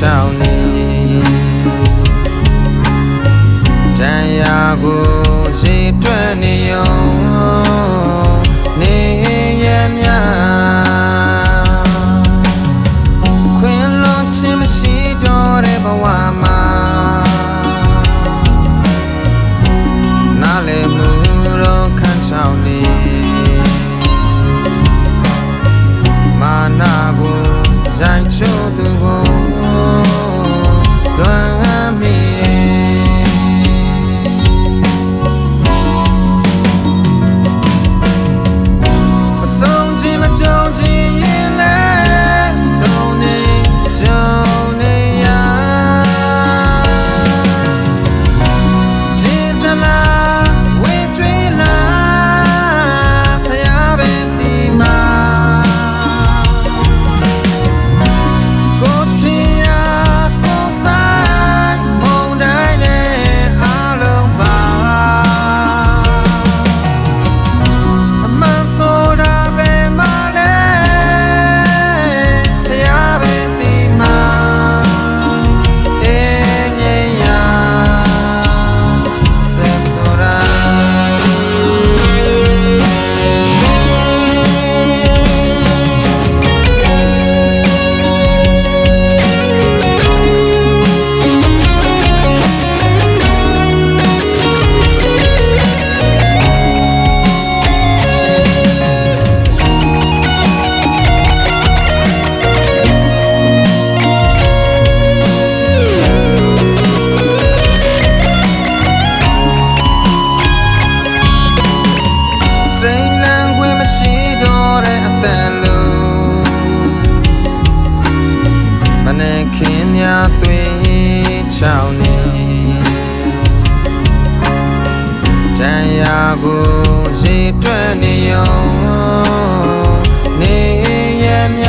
နေခင်များသွေးချောင်းနေတန်ရာကို ရာကိုရေတွက်နေရုံနေရမြ